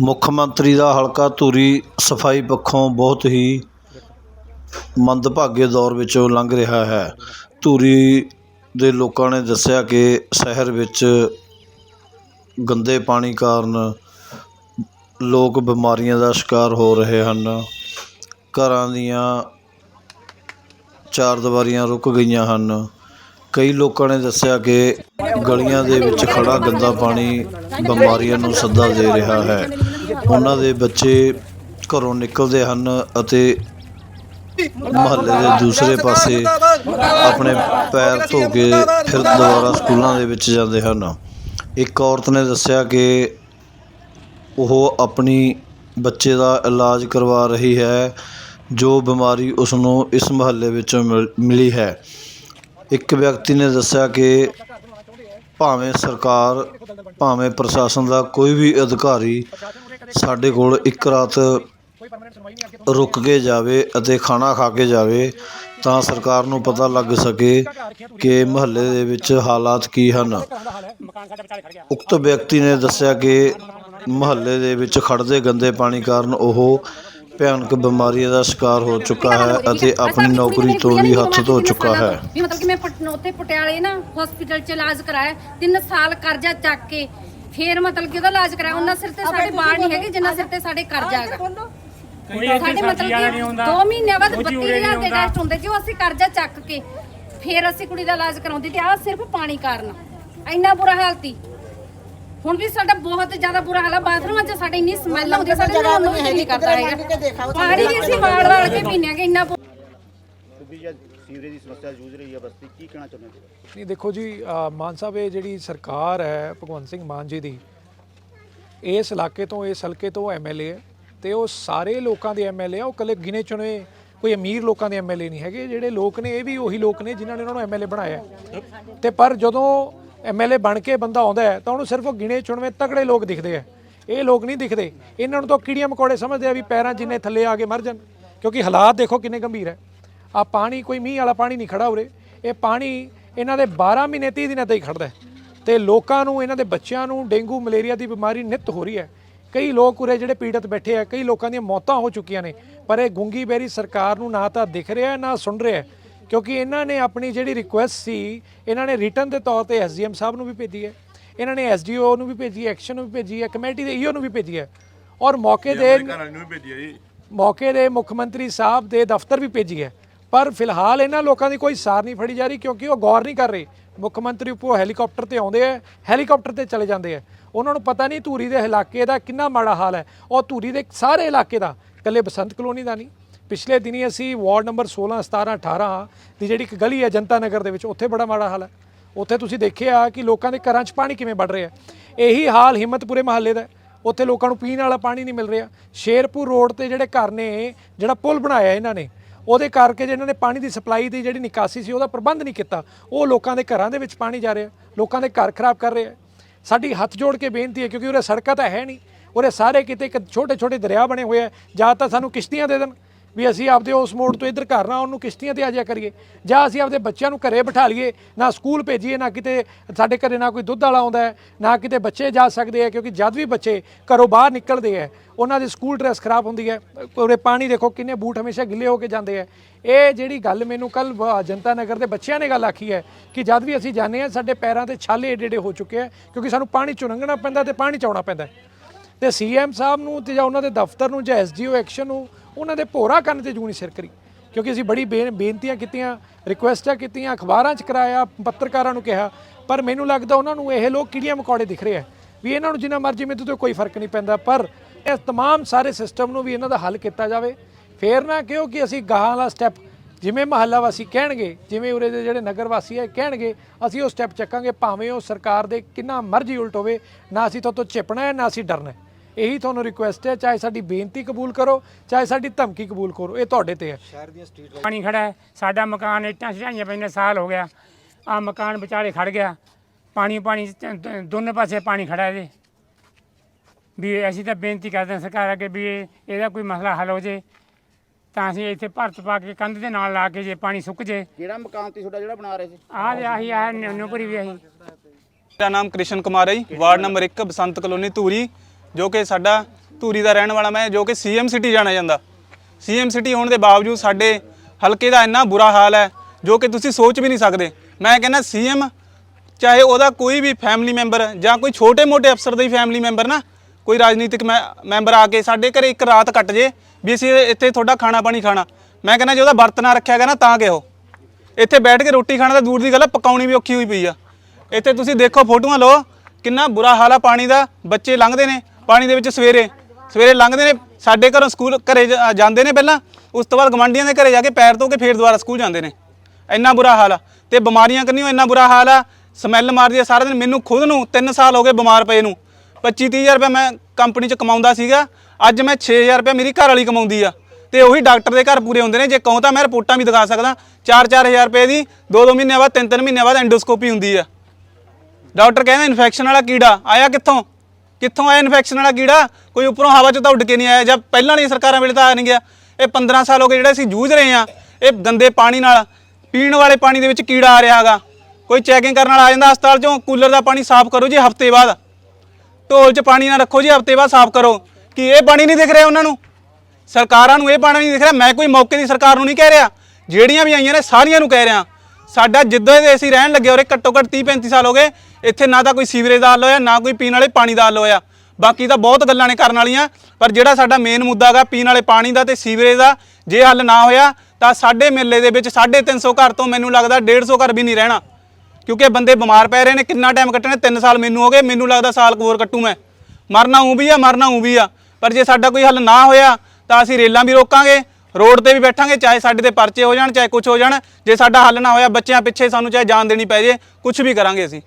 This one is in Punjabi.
ਮੁੱਖ ਮੰਤਰੀ ਦਾ ਹਲਕਾ ਧੂਰੀ ਸਫ਼ਾਈ ਪੱਖੋਂ ਬਹੁਤ ਹੀ ਮੰਦਭਾਗੇ ਦੌਰ ਵਿੱਚੋਂ ਲੰਘ ਰਿਹਾ ਹੈ। ਧੂਰੀ ਦੇ ਲੋਕਾਂ ਨੇ ਦੱਸਿਆ ਕਿ ਸ਼ਹਿਰ ਵਿੱਚ ਗੰਦੇ ਪਾਣੀ ਕਾਰਨ ਲੋਕ ਬਿਮਾਰੀਆਂ ਦਾ ਸ਼ਿਕਾਰ ਹੋ ਰਹੇ ਹਨ। ਘਰਾਂ ਦੀਆਂ ਚਾਰ ਦੀਵਾਰੀਆਂ ਰੁਕ ਗਈਆਂ ਹਨ। ਕਈ ਲੋਕਾਂ ਨੇ ਦੱਸਿਆ ਕਿ ਗਲੀਆਂ ਦੇ ਵਿੱਚ ਖੜਾ ਗੰਦਾ ਪਾਣੀ ਬਿਮਾਰੀਆਂ ਨੂੰ ਸੱਦਾ ਦੇ ਰਿਹਾ ਹੈ। ਉਹਨਾਂ ਦੇ ਬੱਚੇ ਘਰੋਂ ਨਿਕਲਦੇ ਹਨ ਅਤੇ ਮੁਹੱਲੇ ਦੇ ਦੂਸਰੇ ਪਾਸੇ ਆਪਣੇ ਪੈਰ ਧੋ ਕੇ ਫਿਰ ਦੁਬਾਰਾ ਸਕੂਲਾਂ ਦੇ ਵਿੱਚ ਜਾਂਦੇ ਹਨ। ਇੱਕ ਔਰਤ ਨੇ ਦੱਸਿਆ ਕਿ ਉਹ ਆਪਣੀ ਬੱਚੇ ਦਾ ਇਲਾਜ ਕਰਵਾ ਰਹੀ ਹੈ, ਜੋ ਬਿਮਾਰੀ ਉਸ ਨੂੰ ਇਸ ਮੁਹੱਲੇ ਵਿੱਚੋਂ ਮਿਲ- ਮਿਲੀ ਹੈ। ਇੱਕ ਵਿਅਕਤੀ ਨੇ ਦੱਸਿਆ ਕਿ ਭਾਵੇਂ ਸਰਕਾਰ, ਭਾਵੇਂ ਪ੍ਰਸ਼ਾਸਨ ਦਾ ਕੋਈ ਵੀ ਅਧਿਕਾਰੀ ਸਾਡੇ ਕੋਲ ਇੱਕ ਰਾਤ ਰੁਕ ਕੇ ਜਾਵੇ ਅਤੇ ਖਾਣਾ ਖਾ ਕੇ ਜਾਵੇ, ਤਾਂ ਸਰਕਾਰ ਨੂੰ ਪਤਾ ਲੱਗ ਸਕੇ ਕਿ ਮੁਹੱਲੇ ਦੇ ਵਿੱਚ ਹਾਲਾਤ ਕੀ ਹਨ। ਉਕਤ ਵਿਅਕਤੀ ਨੇ ਦੱਸਿਆ ਕਿ ਮੁਹੱਲੇ ਦੇ ਵਿੱਚ ਖੜਦੇ ਗੰਦੇ ਪਾਣੀ ਕਾਰਨ ਉਹ ਭਿਆਨਕ ਬਿਮਾਰੀ ਦਾ ਸ਼ਿਕਾਰ ਹੋ ਚੁੱਕਾ ਹੈ ਅਤੇ ਆਪਣੀ ਨੌਕਰੀ ਤੋਂ ਵੀ ਹੱਥ ਧੋ ਚੁੱਕਾ ਹੈ। ਵੀ ਮਤਲਬ ਕਿ ਮੈਂ ਪਟ- ਉੱਥੇ ਪਟਿਆਲੇ ਨਾ ਹਸਪੀਟਲ 'ਚ ਇਲਾਜ ਕਰਾਇਆ 3 ਸਾਲ ਕਰਜ਼ਾ ਚੱਕ ਕੇ ਫੇਰ ਮਤਲਬ ਕਿ ਉਹਦਾ ਇਲਾਜ ਕਰਾਇਆ। ਉਹਨਾਂ ਸਿਰ ਤੇ ਸਾਡੇ ਬਾੜ ਨਹੀਂ ਹੈਗੇ ਜਿੰਨਾ ਸਿਰ ਤੇ ਸਾਡੇ ਕਰਜ਼ਾ ਹੈਗਾ। ਕੋਈ ਇੱਥੇ ਸਾਡੇ ਸਬਜ਼ੀ ਵਾਲਾ ਨਹੀਂ ਮਤਲਬ ਕਿ 2 ਮਹੀਨਿਆਂ ਬਾਅਦ ਕੋਈ 32000 ਉਰੇ ਨਹੀਂ ਦੇ ਹੁੰਦਾ। ਟੈਸਟ ਹੁੰਦੇ ਜੀ ਉਹ ਅਸੀਂ ਕਰਜ਼ਾ ਚੱਕ ਕੇ ਫੇਰ ਅਸੀਂ ਕੁੜੀ ਦਾ ਇਲਾਜ ਕਰਾਉਂਦੀ ਤੇ ਆਹ ਸਿਰਫ ਪਾਣੀ ਕਾਰਨ। ਇੰਨਾ ਬੁਰਾ ਹਾਲਤ ਸੀ। ਹੁਣ ਵੀ ਸਾਡਾ ਬਹੁਤ ਜ਼ਿਆਦਾ ਬੁਰਾ ਹਾਲ ਆ। ਬਾਥਰੂਮਾਂ 'ਚ ਸਾਡੇ ਇੰਨੀ ਸਮੈਲ ਆਉਂਦੀ ਆ, ਸਾਡੇ ਨਾਲ ਨੂੰ ਨਹੀਂ ਕਰਦਾ ਹੈਗਾ। ਪਾਣੀ ਵੀ ਅਸੀਂ ਵਾੜ ਵਾੜ ਕੇ ਪੀਂਦੇ ਆਂਗੇ ਇੰਨਾ ਬੁ- ਜਦ ਸੀਵਰੇਜ ਦੀ ਸਮੱਸਿਆ ਜੂਝ ਰਹੀ ਹੈ ਬਸਤੀ ਕੀ ਕਹਿਣਾ ਚਾਹੁੰਦੇ ਹੋ? ਨਹੀਂ ਦੇਖੋ ਜੀ ਅ, ਮਾਨ ਸਾਹਿਬ ਇਹ ਜਿਹੜੀ ਸਰਕਾਰ ਹੈ ਭਗਵੰਤ ਸਿੰਘ ਮਾਨ ਜੀ ਦੀ ਇਸ ਇਲਾਕੇ ਤੋਂ ਇਸ ਹਲਕੇ ਤੋਂ ਐਮਐਲਏ ਹੈ ਤੇ ਉਹ ਸਾਰੇ ਲੋਕਾਂ ਦੇ ਐਮਐਲਏ ਆ ਉਹ ਕੱਲੇ ਗਿਣੇ ਚੁਣੇ ਕੋਈ ਅਮੀਰ ਲੋਕਾਂ ਦੇ ਐਮਐਲਏ ਨਹੀਂ ਹੈਗੇ। ਜਿਹੜੇ ਲੋਕ ਨੇ ਇਹ ਵੀ ਉਹੀ ਲੋਕ ਨੇ ਜਿਨ੍ਹਾਂ ਨੇ ਉਹਨਾਂ ਨੂੰ ਐਮਐਲਏ ਬਣਾਇਆ ਹੈ। ਤੇ ਪਰ ਜਦੋਂ ਐਮਐਲਏ ਬਣ ਕੇ ਬੰਦਾ ਆਉਂਦਾ ਹੈ, ਤਾਂ ਉਹਨੂੰ ਸਿਰਫ ਉਹ ਗਿਣੇ, ਚੁਣਵੇਂ, ਤਕੜੇ ਲੋਕ ਦਿਖਦੇ ਆ ਇਹ ਲੋਕ ਨਹੀਂ ਦਿਖਦੇ। ਇਹਨਾਂ ਨੂੰ ਤਾਂ ਕੀੜੀਆਂ ਮਕੌੜੇ ਸਮਝਦੇ ਆ ਵੀ ਪੈਰਾਂ ਜਿੰਨੇ ਥੱਲੇ ਆ ਕੇ ਮਰ ਜਾਣ, ਕਿਉਂਕਿ ਹਾਲਾਤ ਦੇਖੋ ਕਿੰਨੇ ਗੰਭੀਰ ਹੈ। ਆ ਪਾਣੀ, ਕੋਈ ਮੀਂਹ ਵਾਲਾ ਪਾਣੀ ਨਹੀਂ ਖੜਾ ਉਰੇ। ਇਹ ਪਾਣੀ ਇਹਨਾਂ ਦੇ 12 ਮਹੀਨੇ 30 ਦਿਨਾਂ ਤੇ ਹੀ ਖੜਦਾ ਹੈ। ਤੇ ਲੋਕਾਂ ਨੂੰ, ਇਹਨਾਂ ਦੇ ਬੱਚਿਆਂ ਨੂੰ ਡੇਂਗੂ, ਮਲੇਰੀਆ ਦੀ ਬਿਮਾਰੀ ਨਿਤ ਹੋ ਰਹੀ ਹੈ। ਕਈ ਲੋਕ ਉਰੇ ਜਿਹੜੇ ਪੀੜਤ ਬੈਠੇ ਆ, ਕਈ ਲੋਕਾਂ ਦੀਆਂ ਮੌਤਾਂ ਹੋ ਚੁੱਕੀਆਂ ਨੇ, ਪਰ ਇਹ ਗੁੰਗੀ ਬੈਰੀ ਸਰਕਾਰ ਨੂੰ ਨਾ ਤਾਂ ਦਿਖ ਰਿਹਾ, ਨਾ ਸੁਣ ਰਿਹਾ ਕਿਉਂਕਿ ਇਹਨਾਂ ਨੇ ਆਪਣੀ ਜਿਹੜੀ ਰਿਕੁਐਸਟ ਸੀ ਇਹਨਾਂ ਨੇ ਰਿਟਰਨ ਦੇ ਤੌਰ ਤੇ ਐਸਡੀਐਮ ਸਾਹਿਬ ਨੂੰ ਵੀ ਭੇਜੀ ਹੈ ਇਹਨਾਂ ਨੇ ਐਸਡੀਓ ਨੂੰ ਵੀ ਭੇਜੀ ਹੈ ਐਕਸ਼ਨ ਨੂੰ ਵੀ ਭੇਜੀ ਹੈ ਕਮੇਟੀ ਦੇ ਈਓ ਨੂੰ ਵੀ ਭੇਜੀ ਹੈ ਔਰ ਮੌਕੇ ਦੇ ਮੌਕੇ ਦੇ ਮੁੱਖ ਮੰਤਰੀ ਸਾਹਿਬ ਦੇ ਦਫ਼ਤਰ ਵੀ ਭੇਜੀ ਹੈ। ਪਰ ਫਿਲਹਾਲ ਇਹਨਾਂ ਲੋਕਾਂ ਦੀ ਕੋਈ ਸਾਰ ਨਹੀਂ ਫੜੀ ਜਾ ਰਹੀ ਕਿਉਂਕਿ ਉਹ ਗੌਰ ਨਹੀਂ ਕਰ ਰਹੇ। ਮੁੱਖ ਮੰਤਰੀ ਉੱਪਰੋਂ ਹੈਲੀਕਾਪਟਰ ਤੇ ਆਉਂਦੇ ਆ ਹੈਲੀਕਾਪਟਰ ਤੇ ਚਲੇ ਜਾਂਦੇ ਆ। ਉਹਨਾਂ ਨੂੰ ਪਤਾ ਨਹੀਂ ਧੂਰੀ ਦੇ ਇਲਾਕੇ ਦਾ ਕਿੰਨਾ ਮਾੜਾ ਹਾਲ ਹੈ। ਉਹ ਧੂਰੀ ਦੇ ਸਾਰੇ ਇਲਾਕੇ ਦਾ ਇਕੱਲੇ ਬਸੰਤ ਕਲੋਨੀ ਦਾ ਨਹੀਂ। ਪਿਛਲੇ ਦਿਨੀ ਅਸੀਂ ਵਾਰਡ ਨੰਬਰ 16 17 18 ਦੀ ਜਿਹੜੀ ਇੱਕ ਗਲੀ ਹੈ ਜਨਤਾ ਨਗਰ ਦੇ ਵਿੱਚ, ਉੱਥੇ ਬੜਾ ਮਾੜਾ ਹਾਲ ਹੈ। ਉੱਥੇ ਤੁਸੀਂ ਦੇਖਿਆ ਕਿ ਲੋਕਾਂ ਦੇ ਘਰਾਂ 'ਚ ਪਾਣੀ ਕਿਵੇਂ ਵੜ ਰਿਹਾ ਇਹੀ ਹਾਲ ਹਿੰਮਤਪੁਰੇ ਮਹੱਲੇ ਦਾ ਉੱਥੇ ਲੋਕਾਂ ਨੂੰ ਪੀਣ ਵਾਲਾ ਪਾਣੀ ਨਹੀਂ ਮਿਲ ਰਿਹਾ। ਸ਼ੇਰਪੁਰ ਰੋਡ ਤੇ ਜਿਹੜੇ ਘਰ ਨੇ, ਜਿਹੜਾ ਪੁਲ ਬਣਾਇਆ ਇਹਨਾਂ ਨੇ, ਉਹਦੇ ਕਰਕੇ ਜਿਹਨਾਂ ਨੇ ਪਾਣੀ ਦੀ ਸਪਲਾਈ ਦੀ ਜਿਹੜੀ ਨਿਕਾਸੀ ਸੀ, ਉਹਦਾ ਪ੍ਰਬੰਧ ਨਹੀਂ ਕੀਤਾ, ਉਹ ਲੋਕਾਂ ਦੇ ਘਰਾਂ ਦੇ ਵਿੱਚ ਪਾਣੀ ਜਾ ਰਿਹਾ ਲੋਕਾਂ ਦੇ ਘਰ ਖਰਾਬ ਕਰ ਰਿਹਾ ਸਾਡੀ ਹੱਥ ਜੋੜ ਕੇ ਬੇਨਤੀ ਹੈ, ਕਿਉਂਕਿ ਉਰੇ ਸੜਕਾਂ ਤਾਂ ਹੈ ਨਹੀਂ। ਉਰੇ ਸਾਰੇ ਕਿਤੇ ਇੱਕ ਛੋਟੇ ਛੋਟੇ ਦਰਿਆ ਬਣੇ ਹੋਏ ਆ ਜਾਂ ਤਾਂ ਸਾਨੂੰ ਕਿਸ਼ਤੀਆਂ ਦੇ ਦੇਣ। ਵੀ ਅਸੀਂ ਆਪਦੇ ਉਸ ਮੋੜ ਤੋਂ ਇੱਧਰ ਘਰ ਨਾ ਉਹਨੂੰ ਕਿਸ਼ਤੀਆਂ ਤੇ ਆ ਜਾ ਕਰੀਏ। ਜਾਂ ਅਸੀਂ ਆਪਦੇ ਬੱਚਿਆਂ ਨੂੰ ਘਰੇ ਬਿਠਾ ਲਈਏ, ਨਾ ਸਕੂਲ ਭੇਜੀਏ, ਨਾ ਕਿਤੇ ਸਾਡੇ ਘਰੇ ਨਾ ਕੋਈ ਦੁੱਧ ਵਾਲਾ ਆਉਂਦਾ ਹੈ, ਨਾ ਕਿਤੇ ਬੱਚੇ ਜਾ ਸਕਦੇ ਆ ਕਿਉਂਕਿ ਜਦ ਵੀ ਬੱਚੇ ਘਰੋਂ ਬਾਹਰ ਨਿਕਲਦੇ ਆ ਉਹਨਾਂ ਦੀ ਸਕੂਲ ਡਰੈਸ ਖਰਾਬ ਹੁੰਦੀ ਹੈ ਉਹਦੇ ਪਾਣੀ ਦੇਖੋ ਕਿੰਨੇ ਬੂਟ ਹਮੇਸ਼ਾ ਗਿੱਲੇ ਹੋ ਕੇ ਜਾਂਦੇ ਆ ਇਹ ਜਿਹੜੀ ਗੱਲ ਮੈਨੂੰ ਕੱਲ ਜਨਤਾ ਨਗਰ ਦੇ ਬੱਚਿਆਂ ਨੇ ਗੱਲ ਆਖੀ ਹੈ ਕਿ ਜਦ ਵੀ ਅਸੀਂ ਜਾਂਦੇ ਆ ਸਾਡੇ ਪੈਰਾਂ ਤੇ ਛਾਲੇ ਏਡੇ ਏਡੇ ਹੋ ਚੁੱਕੇ ਆ ਕਿਉਂਕਿ ਸਾਨੂੰ ਪਾਣੀ ਚੋਂ ਲੰਘਣਾ ਪੈਂਦਾ ਤੇ ਪਾਣੀ ਚਾਉਣਾ ਪੈਂਦਾ ਤੇ ਸੀਐਮ ਸਾਹਿਬ ਨੂੰ ਤੇ ਜਾਂ ਉਹਨਾਂ ਦੇ ਦਫ਼ਤਰ ਨੂੰ ਜਾਂ ਐਸਡੀਓ ਐਕਸ਼ਨ ਨੂੰ ਉਹਨਾਂ ਦੇ ਭੋਰਾ ਕੰਨ ਤੇ ਜੂੰ ਨਹੀਂ ਸਿਰ ਕਰੀ ਕਿਉਂਕਿ ਅਸੀਂ ਬੜੀ ਬੇਨ- ਬੇਨਤੀਆਂ ਕੀਤੀਆਂ ਰਿਕੁਐਸਟਾਂ ਕੀਤੀਆਂ ਅਖਬਾਰਾਂ 'ਚ ਕਰਾਇਆ ਪੱਤਰਕਾਰਾਂ ਨੂੰ ਕਿਹਾ ਪਰ ਮੈਨੂੰ ਲੱਗਦਾ ਉਹਨਾਂ ਨੂੰ ਇਹ ਲੋਕ ਕੀੜੀਆਂ ਮਕੌੜੇ ਦਿਖ ਰਹੇ ਆ ਵੀ ਇਹਨਾਂ ਨੂੰ ਜਿੰਨਾ ਮਰਜ਼ੀ ਮੈਨੂੰ ਤੋਂ ਕੋਈ ਫਰਕ ਨਹੀਂ ਪੈਂਦਾ ਪਰ ਇਸ तमाम ਸਾਰੇ ਸਿਸਟਮ ਨੂੰ ਵੀ ਇਹਨਾਂ ਦਾ ਹੱਲ ਕੀਤਾ ਜਾਵੇ ਫੇਰ ਨਾ ਕਿਉਂ ਕਿ ਅਸੀਂ ਗਾਹਾਂ ਵਾਲਾ ਸਟੈਪ ਜਿਵੇਂ ਮਹੱਲਾ ਵਾਸੀ ਕਹਿਣਗੇ ਜਿਵੇਂ ਉਰੇ ਦੇ ਜਿਹੜੇ ਨਗਰ ਵਾਸੀ ਹੈ ਕਹਿਣਗੇ ਅਸੀਂ ਉਹ ਸਟੈਪ ਚੱਕਾਂਗੇ ਭਾਵੇਂ ਉਹ ਸਰਕਾਰ ਦੇ ਕਿੰਨਾ ਮਰਜ਼ੀ ਉਲਟ ਹੋਵੇ ਨਾ ਅਸੀਂ ਤੋਂ ਚਿਪਣਾ ਹੈ ਨਾ ਅਸੀਂ ਡਰਨਾ ਹੈ ਇਹੀ ਤੁਹਾਨੂੰ ਰਿਕੁਐਸਟ ਹੈ ਚਾਹੇ ਸਾਡੀ ਬੇਨਤੀ ਕਬੂਲ ਕਰੋ ਚਾਹੇ ਸਾਡੀ ਧਮਕੀ ਕਬੂਲ ਕਰੋ ਇਹ ਤੁਹਾਡੇ ਤੇ ਹੈ। ਪਾਣੀ ਖੜਾ ਹੈ ਸਾਡਾ ਮਕਾਨ ਇੱਟਾਂ ਛੜਾਈਆਂ ਪੈਂਦੇ ਸਾਲ ਹੋ ਗਿਆ। ਆ ਮਕਾਨ ਵਿਚਾਲੇ ਖੜ ਗਿਆ। ਪਾਣੀ ਪਾਣੀ ਦੋਨੇ ਪਾਸੇ ਪਾਣੀ ਖੜਾ ਇਹਦੇ। ਵੀ ਅਸੀਂ ਤਾਂ ਬੇਨਤੀ ਕਰਦੇ ਹਾਂ ਸਰਕਾਰ ਅੱਗੇ ਵੀ ਇਹ- ਇਹਦਾ ਕੋਈ ਮਸਲਾ ਹੱਲ ਹੋ ਜੇ। ਤਾਂ ਅਸੀਂ ਇੱਥੇ ਭਰਤ ਪਾ ਕੇ ਕੰਧ ਦੇ ਨਾਲ ਲਾ ਕੇ ਜੇ ਪਾਣੀ ਸੁੱਕ ਜੇ। ਕਿਹੜਾ ਮਕਾਨ ਤੇ ਤੁਹਾਡਾ ਜਿਹੜਾ ਬਣਾ ਰਹੇ ਸੀ? ਆਹ ਦੇ ਆਹੀ ਆ ਨਿਊਪਰੀ ਵੀ ਆਹੀ। ਮੇਰਾ ਨਾਮ ਕ੍ਰਿਸ਼ਨ ਕੁਮਾਰ ਹੈ ਜੀ। Ward number 1 Basant colony Dhuri. ਜੋ ਕਿ ਸਾਡਾ ਧੂਰੀ ਦਾ ਰਹਿਣ ਵਾਲਾ ਮੈਂ, ਜੋ ਕਿ ਸੀਐਮ ਸਿਟੀ ਜਾਣਿਆ ਜਾਂਦਾ। ਸੀਐਮ ਸਿਟੀ ਹੋਣ ਦੇ ਬਾਵਜੂਦ ਸਾਡੇ ਹਲਕੇ ਦਾ ਇੰਨਾ ਬੁਰਾ ਹਾਲ ਹੈ, ਜੋ ਕਿ ਤੁਸੀਂ ਸੋਚ ਵੀ ਨਹੀਂ ਸਕਦੇ। ਮੈਂ ਕਹਿੰਦਾ ਸੀਐਮ, ਚਾਹੇ ਉਹਦਾ ਕੋਈ ਵੀ ਫੈਮਿਲੀ ਮੈਂਬਰ ਜਾਂ ਕੋਈ ਛੋਟੇ-ਮੋਟੇ ਅਫਸਰ ਦਾ ਹੀ ਫੈਮਿਲੀ ਮੈਂਬਰ ਨਾ, ਕੋਈ ਰਾਜਨੀਤਿਕ ਮੈਂ- ਮੈਂਬਰ ਆ ਕੇ ਸਾਡੇ ਘਰੇ ਇੱਕ ਰਾਤ ਕੱਟ ਜੇ, ਵੀ ਅਸੀਂ ਇੱਥੇ ਤੁਹਾਡਾ ਖਾਣਾ ਪਾਣੀ ਖਾਣਾ। ਮੈਂ ਕਹਿੰਦਾ ਜੇ ਉਹਦਾ ਵਰਤ ਨਾ ਰੱਖਿਆ ਗਿਆ ਨਾ, ਤਾਂ ਕਿਹੋ? ਇੱਥੇ ਬੈਠ ਕੇ ਰੋਟੀ ਖਾਣਾ ਤਾਂ ਦੂਰ ਦੀ ਗੱਲ ਹੈ ਪਕਾਉਣੀ ਵੀ ਔਖੀ ਹੋਈ ਪਈ ਆ। ਇੱਥੇ ਤੁਸੀਂ ਦੇਖੋ ਫੋਟੋਆਂ ਲਓ, ਕਿੰਨਾ ਬੁਰਾ ਹਾਲ ਆ ਪਾਣੀ ਦਾ, ਬੱਚੇ ਲੰਘਦੇ ਨੇ। ਪਾਣੀ ਦੇ ਵਿੱਚ ਸਵੇਰੇ ਸਵੇਰੇ ਲੰਘਦੇ ਨੇ, ਸਾਡੇ ਘਰੋਂ ਸਕੂਲ ਘਰੇ ਜਾ- ਜਾਂਦੇ ਨੇ ਪਹਿਲਾਂ, ਉਸ ਤੋਂ ਬਾਅਦ ਗਵਾਂਢੀਆਂ ਦੇ ਘਰੇ ਜਾ ਕੇ ਪੈਰ ਧੋ ਕੇ ਫੇਰ ਦੁਬਾਰਾ ਸਕੂਲ ਜਾਂਦੇ ਨੇ। ਇੰਨਾ ਬੁਰਾ ਹਾਲ ਆ। ਤੇ ਬਿਮਾਰੀਆਂ ਕੰਨੀਓ ਇੰਨਾ ਬੁਰਾ ਹਾਲ ਆ, ਸਮੈਲ ਮਾਰਦੀ ਆ ਸਾਰਾ ਦਿਨ, ਮੈਨੂੰ ਖੁਦ ਨੂੰ 3 ਸਾਲ ਹੋ ਗਏ ਬਿਮਾਰ ਪਏ ਨੂੰ। 25 30000 ਰੁਪਏ ਮੈਂ ਕੰਪਨੀ 'ਚ ਕਮਾਉਂਦਾ ਸੀਗਾ, ਅੱਜ ਮੈਂ 6000 ਰੁਪਏ ਮੇਰੀ ਘਰ ਵਾਲੀ ਕਮਾਉਂਦੀ ਆ। ਤੇ ਉਹੀ ਡਾਕਟਰ ਦੇ ਘਰ ਪੂਰੇ ਹੁੰਦੇ ਨੇ, ਜੇ ਕਹੋ ਤਾਂ ਮੈਂ ਰਿਪੋਰਟਾਂ ਵੀ ਦਿਖਾ ਸਕਦਾ 4-4000 ਰੁਪਏ ਦੀ 2-2 ਮਹੀਨਿਆਂ ਬਾਅਦ 3-3 ਮਹੀਨਿਆਂ ਬਾਅਦ ਐਂਡੋਸਕੋਪੀ ਹੁੰਦੀ ਆ। ਡਾਕਟਰ ਕਹਿੰਦਾ, ਇਨਫੈਕਸ਼ਨ ਵਾਲਾ ਕੀੜਾ ਆਇਆ ਕਿੱਥੋਂ? ਕਿੱਥੋਂ ਆਇਆ ਇਨਫੈਕਸ਼ਨ ਵਾਲਾ ਕੀੜਾ? ਕੋਈ ਉੱਪਰੋਂ ਹਵਾ 'ਚ ਤਾਂ ਉੱਡ ਕੇ ਨਹੀਂ ਆਇਆ ਜਾਂ ਪਹਿਲਾਂ ਵਾਲੀਆਂ ਸਰਕਾਰਾਂ ਵੇਲੇ ਤਾਂ ਆ ਨਹੀਂ ਗਿਆ। ਇਹ 15 ਸਾਲ ਹੋ ਗਏ ਜਿਹੜੇ ਅਸੀਂ ਜੂਝ ਰਹੇ ਆ ਇਹ ਗੰਦੇ ਪਾਣੀ ਨਾਲ, ਪੀਣ ਵਾਲੇ ਪਾਣੀ ਦੇ ਵਿੱਚ ਕੀੜਾ ਆ ਰਿਹਾ ਹੈਗਾ। ਕੋਈ ਚੈਕਿੰਗ ਕਰਨ ਵਾਲਾ ਆ ਜਾਂਦਾ ਹਸਪਤਾਲ 'ਚੋਂ, ਕੂਲਰ ਦਾ ਪਾਣੀ ਸਾਫ਼ ਕਰੋ ਜੀ ਹਫ਼ਤੇ ਬਾਅਦ। ਢੋਲ 'ਚ ਪਾਣੀ ਨਾ ਰੱਖੋ ਜੀ, ਹਫ਼ਤੇ ਬਾਅਦ ਸਾਫ਼ ਕਰੋ। ਕਿ ਇਹ ਪਾਣੀ ਨਹੀਂ ਦਿਖ ਰਿਹਾ ਉਹਨਾਂ ਨੂੰ? ਸਰਕਾਰਾਂ ਨੂੰ ਇਹ ਪਾਣੀ ਨਹੀਂ ਦਿਖ ਰਿਹਾ। ਮੈਂ ਕੋਈ ਮੌਕੇ ਦੀ ਸਰਕਾਰ ਨੂੰ ਨਹੀਂ ਕਹਿ ਰਿਹਾ। ਜਿਹੜੀਆਂ ਵੀ ਆਈਆਂ ਨੇ ਸਾਰੀਆਂ ਨੂੰ ਕਹਿ ਰਿਹਾ। ਸਾਡਾ ਜਿੱਦਾਂ ਦੇ ਅਸੀਂ ਰਹਿਣ ਲੱਗੇ ਔਰੇ ਘੱਟੋ ਘੱਟ 30 35 ਸਾਲ ਹੋ ਗਏ। ਇੱਥੇ ਨਾ ਤਾਂ ਕੋਈ ਸੀਵਰੇਜ ਦਾ ਹੱਲ ਹੋਇਆ, ਨਾ ਕੋਈ ਪੀਣ ਵਾਲੇ ਪਾਣੀ ਦਾ ਹੱਲ ਹੋਇਆ। ਬਾਕੀ ਤਾਂ ਬਹੁਤ ਗੱਲਾਂ ਨੇ ਕਰਨ ਵਾਲੀਆਂ, ਪਰ ਜਿਹੜਾ ਸਾਡਾ ਮੇਨ ਮੁੱਦਾ ਹੈਗਾ ਪੀਣ ਵਾਲੇ ਪਾਣੀ ਦਾ ਤੇ ਸੀਵਰੇਜ ਦਾ, ਜੇ ਹੱਲ ਨਾ ਹੋਇਆ, ਤਾਂ ਸਾਡੇ ਮੇਲੇ ਦੇ ਵਿੱਚ 350 ਘਰ ਤੋਂ ਮੈਨੂੰ ਲੱਗਦਾ 150 ਘਰ ਵੀ ਨਹੀਂ ਰਹਿਣਾ। ਕਿਉਂਕਿ ਬੰਦੇ ਬਿਮਾਰ ਪੈ ਰਹੇ ਨੇ, ਕਿੰਨਾ ਟਾਈਮ ਕੱਟਣਾ 3 ਸਾਲ ਮੈਨੂੰ ਹੋ ਗਏ, ਮੈਨੂੰ ਲੱਗਦਾ ਸਾਲ ਕੁ ਹੋਰ ਕੱਟੂ ਮੈਂ। ਮਰਨਾ ਉਂ ਵੀ ਆ, ਮਰਨਾ ਉਂ ਵੀ ਆ। ਪਰ ਜੇ ਸਾਡਾ ਕੋਈ ਹੱਲ ਨਾ ਹੋਇਆ, ਤਾਂ ਅਸੀਂ ਰੇਲਾਂ ਵੀ ਰੋਕਾਂਗੇ, ਰੋਡ ਤੇ ਵੀ ਬੈਠਾਂਗੇ, ਚਾਹੇ ਸਾਡੇ ਤੇ ਪਰਚੇ ਹੋ ਜਾਣ, ਚਾਹੇ ਕੁਝ ਹੋ ਜਾਣ। ਜੇ ਸਾਡਾ ਹੱਲ ਨਾ ਹੋਇਆ, ਬੱਚਿਆਂ ਪਿੱਛੇ ਸਾਨੂੰ ਚਾਹੇ ਜਾਨ ਦੇਣੀ ਪੈ ਜੇ ਕੁਝ ਵੀ ਕਰਾਂਗੇ ਅਸੀਂ।